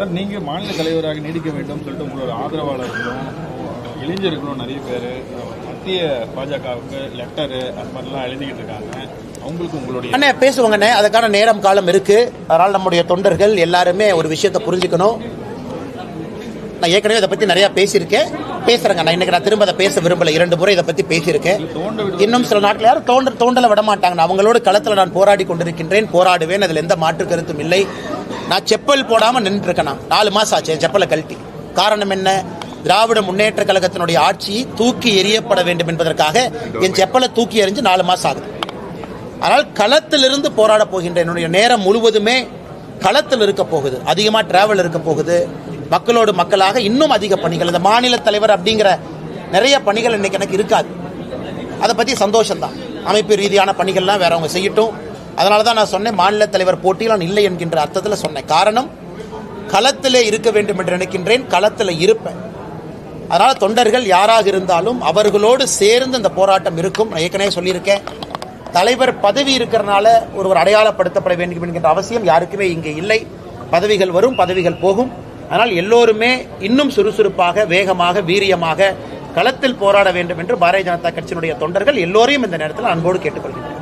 Sir நீங்க மாநில தலைவராக நீடிக்க வேண்டும் சொல்லிட்டு உங்களோட ஆதரவாளர்களும் இளைஞர்களும் நிறைய பேர் மத்திய பாஜகவுக்கு லெட்டரு அது மாதிரிலாம் எழுதிக்கிட்டு இருக்காங்க. அவங்களுக்கு உங்களுடைய அண்ணே பேசுவாங்கண்ணே. அதுக்கான நேரம் காலம் இருக்கு. அதனால் நம்முடைய தொண்டர்கள் எல்லாருமே ஒரு விஷயத்தை புரிஞ்சுக்கணும். நான் ஏற்கனவே இதை பத்தி நிறைய பேசியிருக்கேன். பேசுறேங்க நான் இன்னைக்கு நான் திரும்ப அதை பேச விரும்பல. இரண்டு முறை இதை பத்தி பேசியிருக்கேன். இன்னும் சில நாட்கள் யாரும் தோண்ட தோண்டல விட மாட்டாங்க அவங்களோட களத்தில் நான் போராடி கொண்டிருக்கின்றேன். போராடுவேன். அதில் எந்த மாற்று கருத்தும் இல்லை. நான் செப்பல் போடாம நின்றுருக்கேன் நான் நாலு மாசம் ஆச்சு என் செப்பலை கழட்டி. காரணம் என்ன? திராவிட முன்னேற்ற கழகத்தினுடைய ஆட்சி தூக்கி எறியப்பட வேண்டும் என்பதற்காக என் செப்பலை தூக்கி எறிஞ்சு நாலு மாசம் ஆகுது. ஆனால் களத்திலிருந்து போராட போகின்ற என்னுடைய நேரம் முழுவதுமே களத்தில் இருக்க போகுது. அதிகமாக டிராவல் இருக்க போகுது. மக்களோடு மக்களாக இன்னும் அதிக பணிகள். இந்த மாநில தலைவர் அப்படிங்கிற நிறைய பணிகள் இன்னைக்கு எனக்கு இருக்காது. அதை பற்றி சந்தோஷம்தான். அமைப்பு ரீதியான பணிகள்லாம் வேற அவங்க செய்யட்டும். அதனால தான் நான் சொன்னேன் மாநில தலைவர் போட்டியில் நான் இல்லை என்கின்ற அர்த்தத்தில் சொன்னேன். காரணம் களத்திலே இருக்க வேண்டும் என்று நினைக்கின்றேன் களத்தில் இருப்பேன். அதனால் தொண்டர்கள் யாராக இருந்தாலும் அவர்களோடு சேர்ந்து இந்த போராட்டம் இருக்கும். நான் ஏற்கனவே சொல்லியிருக்கேன் தலைவர் பதவி இருக்கிறனால ஒருவர் அடையாளப்படுத்தப்பட வேண்டும் என்கின்ற அவசியம் யாருக்குமே இங்கே இல்லை. பதவிகள் வரும் பதவிகள் போகும். ஆனால் எல்லோருமே இன்னும் சுறுசுறுப்பாக வேகமாக வீரியமாக களத்தில் போராட வேண்டும் என்று பாரதிய ஜனதா கட்சியினுடைய தொண்டர்கள் எல்லோரையும் இந்த நேரத்தில் அன்போடு கேட்டுக்கொள்கிறேன்